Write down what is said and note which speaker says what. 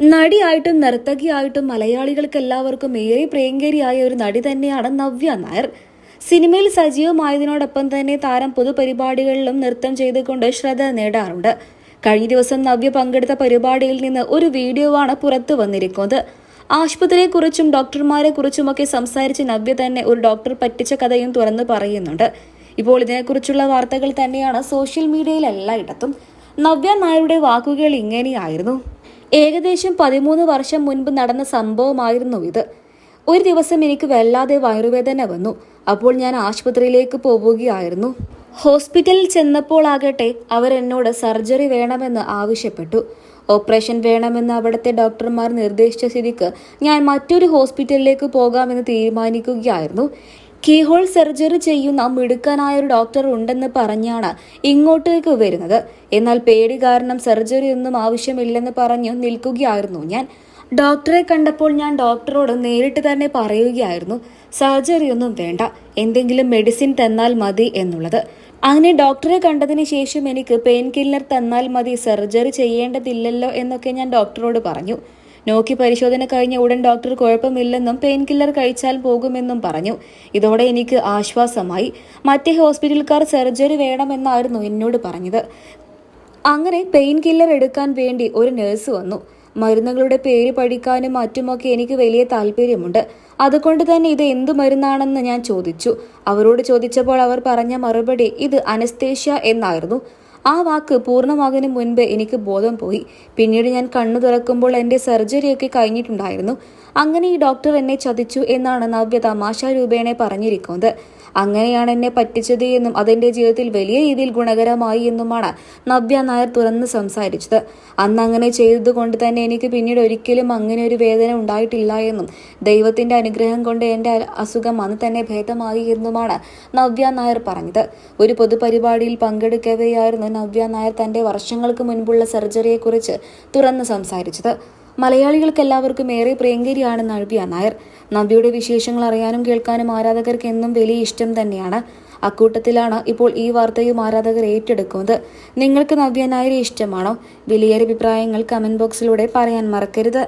Speaker 1: നടിയായിട്ടും നർത്തകിയായിട്ടും മലയാളികൾക്ക് എല്ലാവർക്കും ഏറെ പ്രിയങ്കരിയായ ഒരു നടി തന്നെയാണ് നവ്യ നായർ. സിനിമയിൽ സജീവമായതിനോടൊപ്പം തന്നെ താരം പൊതുപരിപാടികളിലും നൃത്തം ചെയ്തുകൊണ്ട് ശ്രദ്ധ നേടാറുണ്ട്. കഴിഞ്ഞ ദിവസം നവ്യ പങ്കെടുത്ത പരിപാടിയിൽ നിന്ന് ഒരു വീഡിയോ ആണ് പുറത്തു വന്നിരിക്കുന്നത്. ആശുപത്രിയെക്കുറിച്ചും ഡോക്ടർമാരെക്കുറിച്ചുമൊക്കെ സംസാരിച്ച് നവ്യ തന്നെ ഒരു ഡോക്ടർ പറ്റിച്ച കഥയും തുറന്നു പറയുന്നുണ്ട്. ഇപ്പോൾ ഇതിനെക്കുറിച്ചുള്ള വാർത്തകൾ തന്നെയാണ് സോഷ്യൽ മീഡിയയിൽ എല്ലായിടത്തും. നവ്യ നായരുടെ വാക്കുകൾ ഇങ്ങനെയായിരുന്നു. ഏകദേശം പതിമൂന്ന് വർഷം മുൻപ് നടന്ന സംഭവമായിരുന്നു ഇത്. ഒരു ദിവസം എനിക്ക് വല്ലാതെ വയറുവേദന വന്നു. അപ്പോൾ ഞാൻ ആശുപത്രിയിലേക്ക് പോവുകയായിരുന്നു. ഹോസ്പിറ്റലിൽ ചെന്നപ്പോൾ ആകട്ടെ അവർ എന്നോട് സർജറി വേണമെന്ന് ആവശ്യപ്പെട്ടു. ഓപ്പറേഷൻ വേണമെന്ന് അവിടുത്തെ ഡോക്ടർമാർ നിർദ്ദേശിച്ച സ്ഥിതിക്ക് ഞാൻ മറ്റൊരു ഹോസ്പിറ്റലിലേക്ക് പോകാമെന്ന് തീരുമാനിക്കുകയായിരുന്നു. കീഹോൾ സർജറി ചെയ്യുന്ന മിടുക്കനായ ഒരു ഡോക്ടർ ഉണ്ടെന്ന് പറഞ്ഞാണ് ഇങ്ങോട്ടേക്ക് വരുന്നത്. എന്നാൽ പേടി കാരണം സർജറി ഒന്നും ആവശ്യമില്ലെന്ന് പറഞ്ഞു നിൽക്കുകയായിരുന്നു ഞാൻ. ഡോക്ടറെ കണ്ടപ്പോൾ ഞാൻ ഡോക്ടറോട് നേരിട്ട് തന്നെ പറയുകയായിരുന്നു സർജറി ഒന്നും വേണ്ട എന്തെങ്കിലും മെഡിസിൻ തന്നാൽ മതി എന്നുള്ളത്. അങ്ങനെ ഡോക്ടറെ കണ്ടതിന് ശേഷം എനിക്ക് പെയിൻ കില്ലർ തന്നാൽ മതി സർജറി ചെയ്യേണ്ടതില്ലല്ലോ എന്നൊക്കെ ഞാൻ ഡോക്ടറോട് പറഞ്ഞു. നോക്കി പരിശോധന കഴിഞ്ഞ ഉടൻ ഡോക്ടർ കുഴപ്പമില്ലെന്നും പെയിൻ കില്ലർ കഴിച്ചാൽ പോകുമെന്നും പറഞ്ഞു. ഇതോടെ എനിക്ക് ആശ്വാസമായി. മറ്റേ ഹോസ്പിറ്റൽക്കാർ സർജറി വേണമെന്നായിരുന്നു എന്നോട് പറഞ്ഞത്. അങ്ങനെ പെയിൻ കില്ലർ എടുക്കാൻ വേണ്ടി ഒരു നഴ്സ് വന്നു. മരുന്നുകളുടെ പേര് പഠിക്കാനും മറ്റുമൊക്കെ എനിക്ക് വലിയ താല്പര്യമുണ്ട്. അതുകൊണ്ട് തന്നെ ഇത് എന്ത് മരുന്നാണെന്ന് ഞാൻ ചോദിച്ചു. അവരോട് ചോദിച്ചപ്പോൾ അവർ പറഞ്ഞ മറുപടി ഇത് അനസ്തേഷ്യ എന്നായിരുന്നു. ആ വാക്ക് പൂർണമാകുന്നതിന് മുൻപ് എനിക്ക് ബോധം പോയി. പിന്നീട് ഞാൻ കണ്ണു തുറക്കുമ്പോൾ എന്റെ സർജറിയൊക്കെ കഴിഞ്ഞിട്ടുണ്ടായിരുന്നു. അങ്ങനെ ഈ ഡോക്ടർ എന്നെ ചതിച്ചു എന്നാണ് നവ്യ തമാശ രൂപേണെ പറഞ്ഞിരിക്കുന്നത്. അങ്ങനെയാണ് എന്നെ പറ്റിച്ചത് എന്നും അതെന്റെ ജീവിതത്തിൽ വലിയ രീതിയിൽ ഗുണകരമായി എന്നുമാണ് നവ്യ നായർ തുറന്ന് സംസാരിച്ചത്. അന്ന് അങ്ങനെ ചെയ്തതുകൊണ്ട് തന്നെ എനിക്ക് പിന്നീട് ഒരിക്കലും അങ്ങനെ ഒരു വേദന ഉണ്ടായിട്ടില്ല എന്നും ദൈവത്തിന്റെ അനുഗ്രഹം കൊണ്ട് എന്റെ അസുഖം അന്ന് തന്നെ ഭേദമായി എന്നുമാണ് നവ്യ നായർ പറഞ്ഞത്. ഒരു പൊതുപരിപാടിയിൽ പങ്കെടുക്കവെയായിരുന്നു നവ്യ നായർ തന്റെ വർഷങ്ങൾക്ക് മുൻപുള്ള സർജറിയെക്കുറിച്ച് തുറന്ന് സംസാരിച്ചത്. മലയാളികൾക്ക് എല്ലാവർക്കും ഏറെ പ്രിയങ്കരിയാണ് നവ്യ നായർ. നവ്യയുടെ വിശേഷങ്ങൾ അറിയാനും കേൾക്കാനും ആരാധകർക്ക് എന്നും വലിയ ഇഷ്ടം തന്നെയാണ്. അക്കൂട്ടത്തിലാണ് ഇപ്പോൾ ഈ വാർത്തയും ആരാധകർ ഏറ്റെടുക്കുന്നത്. നിങ്ങൾക്ക് നവ്യ നായരെ ഇഷ്ടമാണോ? വലിയ അഭിപ്രായങ്ങൾ കമന്റ് ബോക്സിലൂടെ പറയാൻ മറക്കരുത്.